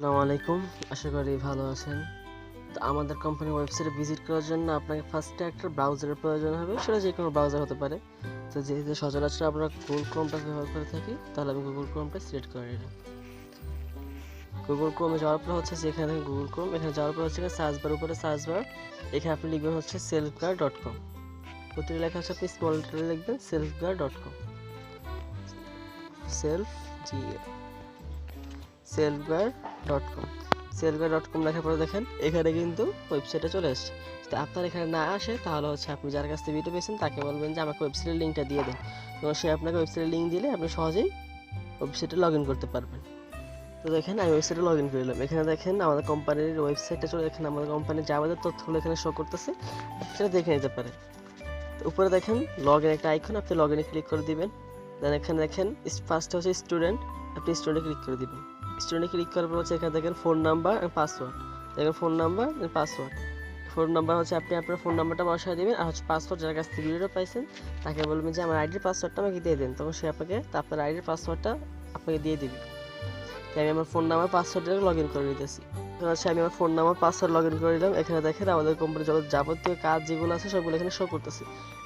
আসসালামু আলাইকুম। আশা করি ভালো আছেন। তো আমাদের কোম্পানির ওয়েবসাইটে ভিজিট করার জন্য আপনাকে ফার্স্টে একটা ব্রাউজারের প্রয়োজন হবে। সেটা যে কোনো ব্রাউজার হতে পারে। তো যেহেতু সচরাচর আমরা গুগল ক্রোমটা ব্যবহার করে থাকি, তাহলে আমি গুগল ক্রোমটা সিলেক্ট করে নিলাম। গুগল ক্রোমে যাওয়ার পর হচ্ছে যেখানে গুগল ক্রোম এখানে যাওয়ার পর হচ্ছে সার্চ বার উপরে সার্চ বার এখানে আপনি লিখবেন হচ্ছে সেলফ গার্ড ডট কম প্রতিটি লেখা হচ্ছে আপনি স্মল লেটারে লিখবেন self guard dot com self G selfguard dot com selfguard dot com লেখার পরে দেখেন, এখানে কিন্তু ওয়েবসাইটে চলে এসছে। যদি আপনার এখানে না আসে, তাহলে হচ্ছে আপনি যার কাছ থেকে ভিডিও পেয়েছেন, তাকে বলবেন যে আমাকে ওয়েবসাইটের লিঙ্কটা দিয়ে দেন। এবং সে আপনাকে ওয়েবসাইটের লিঙ্ক দিলে আপনি সহজেই ওয়েবসাইটে লগ ইন করতে পারবেন। তো দেখেন, আমি ওয়েবসাইটে লগ ইন করলাম এখানে দেখেন, আমাদের কোম্পানির ওয়েবসাইটটা চলে, এখানে আমাদের কোম্পানির যা আমাদের তথ্যগুলো এখানে শো করতেছে, সেটা দেখে নিতে পারেন। তো উপরে দেখেন লগ ইন একটা আইকন আপনি লগ ইনে ক্লিক করে দিবেন। দেন এখানে দেখেন ফার্স্ট হচ্ছে স্টুডেন্ট আপনি স্টুডেন্টে ক্লিক করে দিবেন। স্টুডেন্টে ক্লিক করার পর হচ্ছে এখানে দেখেন ফোন নাম্বার পাসওয়ার্ড দেখেন phone number password phone number হচ্ছে আপনি আপনার ফোন নাম্বারটা বসায় দেবেন আর হচ্ছে পাসওয়ার্ড যার কাছ থেকে ভিডিওটা পাইছেন, তাকে বলবেন যে, আমার আইডির পাসওয়ার্ডটা আমাকে দিয়ে দেন। তখন সে আপনাকে আপনার আইডির পাসওয়ার্ডটা আপনাকে দিয়ে দিবে। তাই আমি আমার ফোন নাম্বার পাসওয়ার্ডটাকে লগ ইন করে নিতেছি। তো হচ্ছে আমি আমার phone number password log in করে নিলাম। এখানে দেখেন আমাদের কোম্পানির যত যাবতীয় কাজ যেগুলো আছে, সবগুলো এখানে শো করতেছে।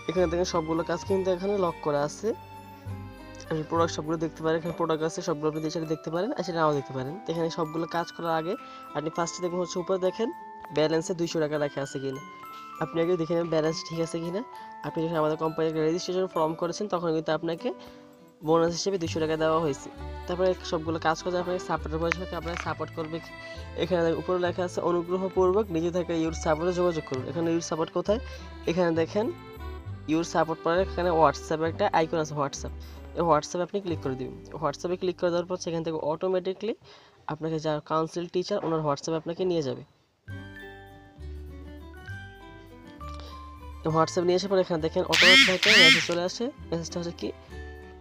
এখানে দেখেন সবগুলো কাজ কিন্তু এখানে লক করা আছে। আপনি প্রোডাক্ট সবগুলো দেখতে পারেন, এখানে প্রোডাক্ট আছে, সবগুলো আপনি সেটা দেখতে পারেন, আর সেটা নাও দেখতে পারেন। এখানে সবগুলো কাজ করার আগে আপনি ফার্স্টে দেখুন হচ্ছে উপরে দেখেন ব্যালেন্সে দুইশো টাকা রাখা আছে কিনা। আপনি আগে দেখে নেবেন ব্যালেন্স ঠিক আছে কিনা। আপনি যখন আমাদের কোম্পানির রেজিস্ট্রেশন ফর্ম করেছেন, তখন কিন্তু আপনাকে বোনাস হিসেবে দুশো টাকা দেওয়া হয়েছে। তারপরে সবগুলো কাজ করে আপনাকে সাপোর্টের পয়সা আপনাকে সাপোর্ট করবে এখানে উপরে লেখা আছে, অনুগ্রহপূর্বক নিজে থেকে ইউর সাপোর্টে যোগাযোগ করুন। এখানে ইউর সাপোর্ট কোথায়? এখানে দেখেন ইউর সাপোর্ট পরে এখানে হোয়াটসঅ্যাপে একটা আইকন আছে হোয়াটসঅ্যাপ এই হোয়াটসঅ্যাপে আপনি ক্লিক করে দিবেন। হোয়াটসঅ্যাপে ক্লিক করে দেওয়ার পর সেখান থেকে অটোমেটিকলি আপনাকে যার কাউন্সিল টিচার ওনার হোয়াটসঅ্যাপে আপনাকে নিয়ে যাবে। হোয়াটসঅ্যাপ নিয়ে আসার পর এখানে দেখেন অটোমেটিক মেসেজ চলে আসে। মেসেজটা হচ্ছে কি,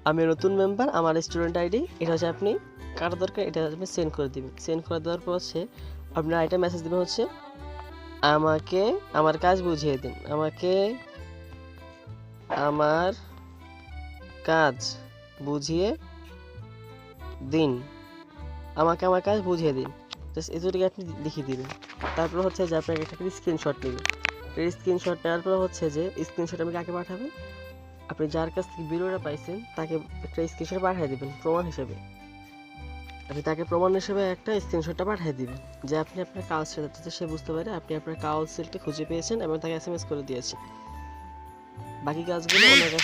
আমি নতুন মেম্বার আমার স্টুডেন্ট আইডি এটা হচ্ছে আপনি কার দরকার, এটা আপনি সেন্ড করে দিবেন। সেন্ড করে দেওয়ার পর হচ্ছে আপনার আইটা মেসেজ দেবেন হচ্ছে, আমাকে, আমার কাজ বুঝিয়ে দিন। আমাকে আমার কাজ বুঝিয়ে দিন। আমাকে আমার কাজ বুঝিয়ে দিন। জাস্ট এতটুকু আপনি লিখে দিবেন। তারপর হচ্ছে যে আপনাকে একটা স্ক্রিনশট নেবেন। স্ক্রিনশট নেওয়ার পর হচ্ছে যে স্ক্রিনশট আপনি কাকে পাঠাবেন? আপনি যার কাছ থেকে ভিডিওটা পাইছেন, তাকে একটা স্ক্রিনশট পাঠিয়ে দেবেন প্রমাণ হিসেবে। আপনি তাকে প্রমাণ হিসেবে একটা স্ক্রিনশটটা পাঠিয়ে দিবেন। যে আপনি আপনার কাউন্সিল যাতে সে বুঝতে পারে আপনি আপনার কাউন্সিলকে খুঁজে পেয়েছেন এবং তাকে এস এম এস করে দিয়েছেন। বাকি কাজগুলো ওনার কাছ